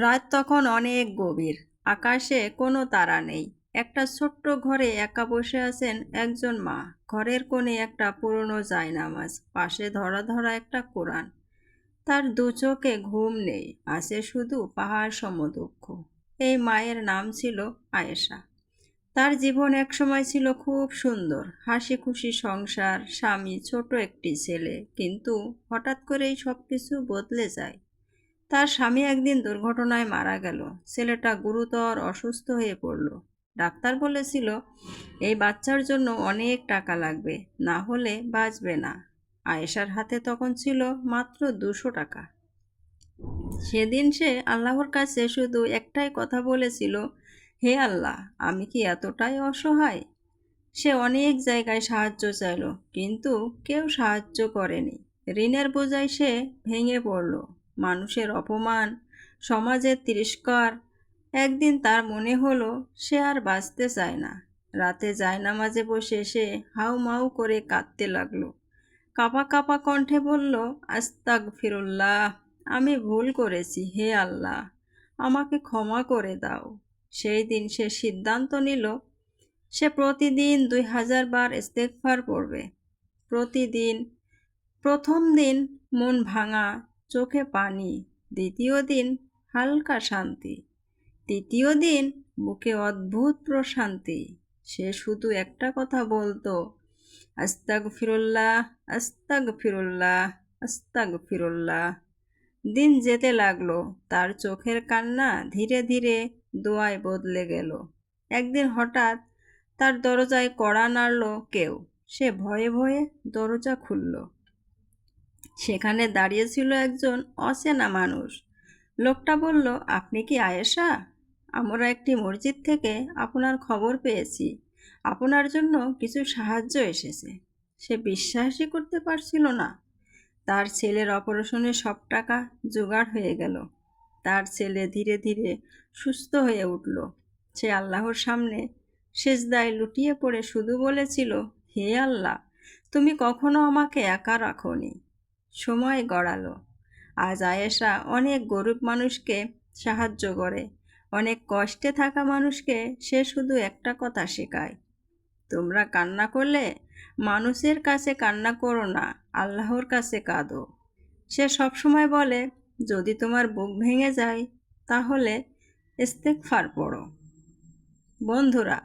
রাত তখন অনেক গভীর। আকাশে কোনো তারা নেই। একটা ছোট্ট ঘরে একা বসে আছেন একজন মা। ঘরের কোণে একটা পুরনো জায়নামাজ, পাশে ধরা ধরা একটা কোরআন। তার দু চোখে ঘুম নেই, আছে শুধু পাহাড় সম দুঃখ এই মায়ের নাম ছিল আয়েশা। তার জীবন একসময় ছিল খুব সুন্দর। হাসি খুশি সংসার, স্বামী, ছোট একটি ছেলে। কিন্তু হঠাৎ করেই সব কিছু বদলে যায়। তার স্বামী একদিন দুর্ঘটনায় মারা গেল। ছেলেটা গুরুতর অসুস্থ হয়ে পড়ল। ডাক্তার বলেছিল, এই বাচ্চার জন্য অনেক টাকা লাগবে, না হলে বাঁচবে না। আয়েশার হাতে তখন ছিল মাত্র দুশো টাকা। সেদিন সে আল্লাহর কাছে শুধু একটাই কথা বলেছিল, হে আল্লাহ, আমি কি এতটাই অসহায়? সে অনেক জায়গায় সাহায্য চাইল, কিন্তু কেউ সাহায্য করেনি। ঋণের বোঝায় সে ভেঙে পড়ল। মানুষের অপমান, সমাজের তিরস্কার। একদিন তার মনে হলো, সে আর বাঁচতে চায় না। রাতে জায়নামাজে বসে সে হাউ মাউ করে কাঁদতে লাগল। কাপা কাপা কণ্ঠে বলল আস্তাক ফিরুল্লাহ আমি ভুল করেছি, হে আল্লাহ, আমাকে ক্ষমা করে দাও। সেই দিন সে সিদ্ধান্ত নিল, সে প্রতিদিন দুই হাজার বার ইস্তেকফার করবে প্রতিদিন, প্রথম দিন মন ভাঙা চোখে পানি, দ্বিতীয় দিন হালকা শান্তি, তৃতীয় দিন বুকে অদ্ভুত প্রশান্তি। সে শুধু একটা কথা বলতো আস্তাগ ফিরুল্লাহ আস্তাগ ফিরুল্লাহ আস্তাগ ফিরুল্লাহ দিন যেতে লাগল, তার চোখের কান্না ধীরে ধীরে দোয়ায় বদলে গেল। একদিন হঠাৎ তার দরজায় কড়া নাড়ল কেউ, সে ভয়ে ভয়ে দরজা খুলল। সেখানে দাঁড়িয়েছিল একজন অচেনা মানুষ। লোকটা বলল, আপনি কি আয়েশা? আমরা একটি মসজিদ থেকে আপনার খবর পেয়েছি। আপনার জন্য কিছু সাহায্য এসেছে। সে বিশ্বাসই করতে পারছিল না। তার ছেলের অপারেশনে সব টাকা জোগাড় হয়ে গেল। তার ছেলে ধীরে ধীরে সুস্থ হয়ে উঠল। সে আল্লাহর সামনে সেজদায় লুটিয়ে পড়ে শুধু বলেছিল, হে আল্লাহ, তুমি কখনো আমাকে একা রাখোনি। সময় গড়ালো। আজ আয়েশা অনেক গরিব মানুষকে সাহায্য করে। অনেক কষ্টে থাকা মানুষকে সে শুধু একটা কথা শেখায়। তোমরা কান্না করলে মানুষের কাছে কান্না করো না, আল্লাহর কাছে কাঁদো। সে সবসময় বলে, যদি তোমার বুক ভেঙে যায়, তাহলে ইস্তেকফার পড়ো। বন্ধুরা,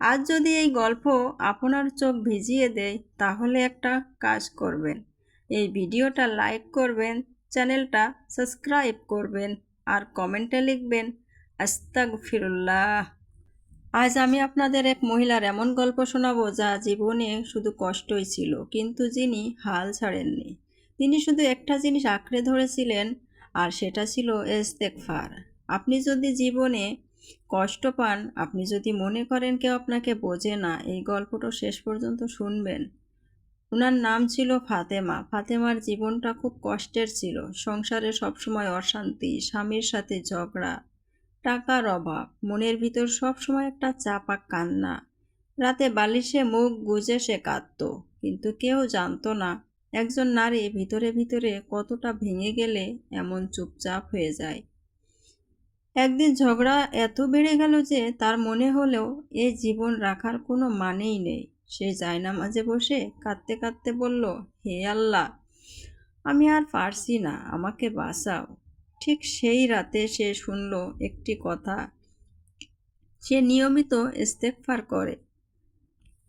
আজ যদি এই গল্প আপনার চোখ ভিজিয়ে দেয়, তাহলে একটা কাজ করবেন। এই ভিডিওটা লাইক করবেন, চ্যানেলটা সাবস্ক্রাইব করবেন আর কমেন্টে লিখবেন আস্তাগ ফিরুল্লাহ আজ আমি আপনাদের এক মহিলার এমন গল্প শোনাবো যা জীবনে শুধু কষ্টই ছিল, কিন্তু যিনি হাল ছাড়েননি। তিনি শুধু একটা জিনিস আঁকড়ে ধরেছিলেন, আর সেটা ছিল এস্তেকফার আপনি যদি জীবনে কষ্ট পান, আপনি যদি মনে করেন কেউ আপনাকে বোঝে না, এই গল্পটা শেষ পর্যন্ত শুনবেন। ওনার নাম ছিল ফাতেমা। ফাতেমার জীবনটা খুব কষ্টের ছিল। সংসারে সবসময় অশান্তি, স্বামীর সাথে ঝগড়া, টাকার অভাব, মনের ভিতর সবসময় একটা চাপা কান্না। রাতে বালিশে মুখ গুজে সে কাঁদত, কিন্তু কেউ জানতো না একজন নারী ভিতরে ভিতরে কতটা ভেঙে গেলে এমন চুপচাপ হয়ে যায়। একদিন ঝগড়া এত বেড়ে গেল যে তার মনে হলেও এ জীবন রাখার কোনো মানেই নেই। সে জায়না মাঝে বসে কাঁদতে কাঁদতে বলল, হে আল্লাহ, আমি আর পারছি না, আমাকে বাঁচাও। ঠিক সেই রাতে সে শুনল একটি কথা সে নিয়মিত ইস্তেকফার করে।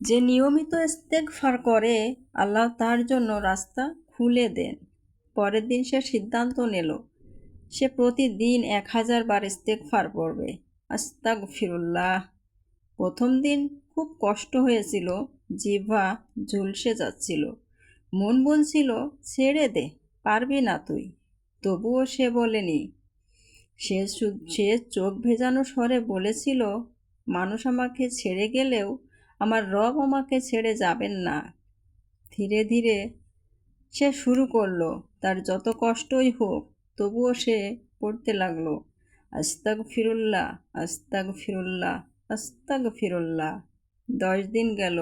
যে নিয়মিত ইস্তেকফার করে, আল্লাহ তার জন্য রাস্তা খুলে দেন। পরের দিন সে সিদ্ধান্ত নিল, সে প্রতিদিন এক হাজার বার ইস্তেকফার পড়বে। আস্তাক ফিরুল্লাহ প্রথম দিন খুব কষ্ট হয়েছিল জিভা ঝুলসে যাচ্ছিল। মন বলছিল, ছেড়ে দে, পারবি না তুই। তবুও সে বলেনি। সে সে চোখ ভেজানো স্বরে বলেছিল, মানুষ আমাকে ছেড়ে গেলেও আমার রব আমাকে ছেড়ে যাবেন না। ধীরে ধীরে সে শুরু করল, তার যত কষ্টই হোক। তবুও সে পড়তে লাগল আস্তাক ফিরুল্লাহ আস্তাক ফিরুল্লাহ আস্তাক ফিরুল্লাহ দশ দিন গেল,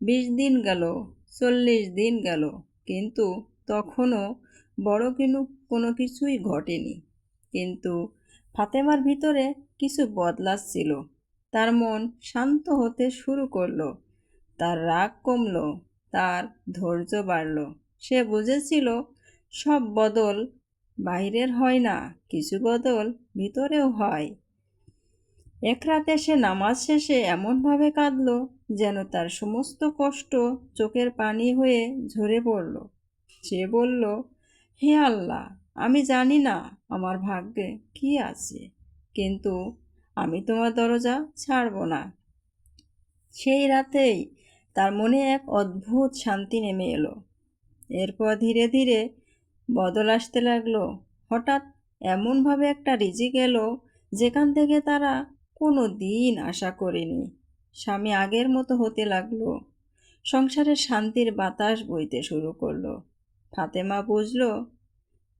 বিশ দিন গেল, চল্লিশ দিন গেল, কিন্তু তখনও বড় কিনু, কোনো কিছুই ঘটেনি। কিন্তু ফাতেমার ভিতরে কিছু বদলাচ্ছিল তার মন শান্ত হতে শুরু করল। তার রাগ কমল, তার ধৈর্য বাড়ল। সে বুঝেছিল, সব বদল বাইরের হয় না, কিছু বদল ভিতরেও হয়। এক রাতে সে নামাজ শেষে এমনভাবে কাঁদল যেন তার সমস্ত কষ্ট চোখের পানি হয়ে ঝরে পড়ল। সে বলল, হে আল্লাহ, আমি জানি না আমার ভাগ্যে কি আছে, কিন্তু আমি তোমার দরজা ছাড়ব না। সেই রাতেই তার মনে এক অদ্ভুত শান্তি নেমে এলো। এরপর ধীরে ধীরে বদল আসতে লাগল। হঠাৎ এমনভাবে একটা রিজিক এলো যেখান থেকে তারা কোনো দিন আশা করেনি। স্বামী আগের মতো হতে লাগল। সংসারে শান্তির বাতাস বইতে শুরু করল। ফাতেমা বুঝলো,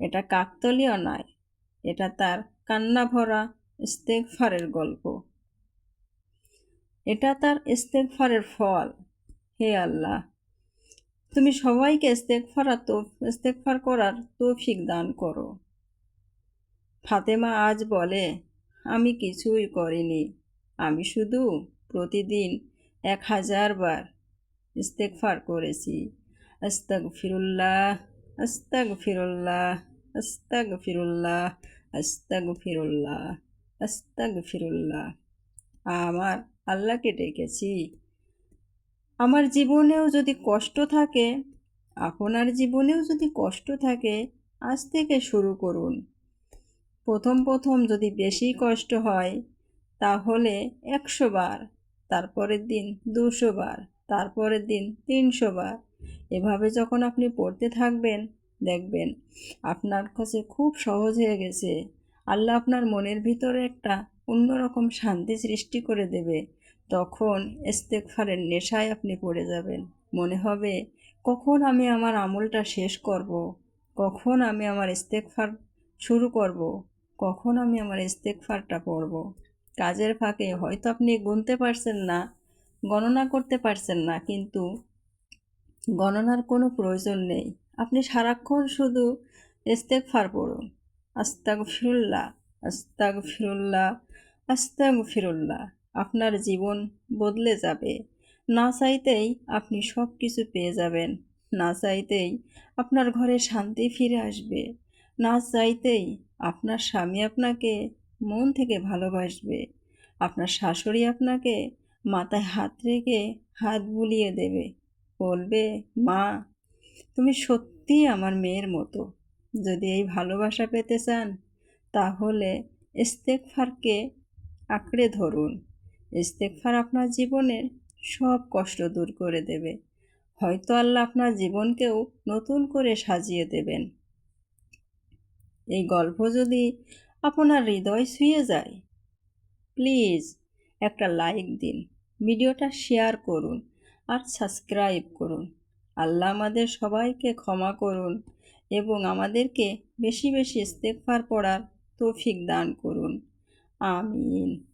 এটা কাকতলীয় নয়, এটা তার কান্না ভরা ইস্তেকফারের গল্প। এটা তার ইস্তেকফারের ফল। হে আল্লাহ, তুমি সবাইকে ইস্তেকফারা তো ইস্তেকফার করার তৌফিক দান করো। ফাতেমা আজ বলে আমি কিছুই করিনি। আমি শুধু প্রতিদিন এক হাজার বার ইস্তেকফার করেছি। আস্তাক ফিরুল্লাহ আস্তাক ফিরুল্লাহ আস্তাক ফিরুল্লাহ আস্তাক ফিরুল্লাহ আস্তাক ফিরুল্লাহ আমার আল্লাহকে ডেকেছি। আমার জীবনেও যদি কষ্ট থাকে, আপনার জীবনেও যদি কষ্ট থাকে, আজ থেকে শুরু করুন। প্রথম প্রথম যদি বেশি কষ্ট হয়, তাহলে একশো বার, তারপরের দিন দুশো বার, তারপরের দিন তিনশো বার এভাবে যখন আপনি পড়তে থাকবেন, দেখবেন আপনার কাছে খুব সহজ হয়ে গেছে আল্লাহ আপনার মনের ভিতরে একটা অন্যরকম শান্তি সৃষ্টি করে দেবে তখন ইস্তেকফারের নেশায় আপনি পড়ে যাবেন মনে হবে, কখন আমি আমার আমলটা শেষ করব। কখন আমি আমার ইস্তেকফার শুরু করব। কখন আমি আমার ইস্তেকফারটা পড়ব? কাজের ফাঁকে হয়তো আপনি গুনতে পারছেন না, গণনা করতে পারছেন না, কিন্তু গণনার কোনো প্রয়োজন নেই। আপনি সারাক্ষণ শুধু ইস্তেকফার পড়ুন। আস্তাগ ফিরুল্লাহ আস্তাগ ফিরুল্লাহ আস্তাগ ফিরুল্লাহ আপনার জীবন বদলে যাবে। না চাইতেই আপনি সব কিছু পেয়ে যাবেন। না চাইতেই আপনার ঘরে শান্তি ফিরে আসবে। না চাইতেই আপনার স্বামী আপনাকে মন থেকে ভালোবাসবে। আপনার শাশুড়ি আপনাকে মাথায় হাত রেখে হাত বুলিয়ে দেবে। বলবে, মা, তুমি সত্যি আমার মেয়ের মতো। যদি এই ভালোবাসা পেতে চান, তাহলে ইস্তেকফারকে আঁকড়ে ধরুন। ইস্তেকফার আপনার জীবনের সব কষ্ট দূর করে দেবে। হয়তো আল্লাহ আপনার জীবনকেও নতুন করে সাজিয়ে দেবেন। এই গল্প যদি আপনার হৃদয় ছুঁয়ে যায়, প্লিজ একটা লাইক দিন, ভিডিওটা শেয়ার করুন আর সাবস্ক্রাইব করুন। আল্লাহ আমাদের সবাইকে ক্ষমা করুন এবং আমাদেরকে বেশি বেশি ইস্তেকফার পড়ার তৌফিক দান করুন। আমিন।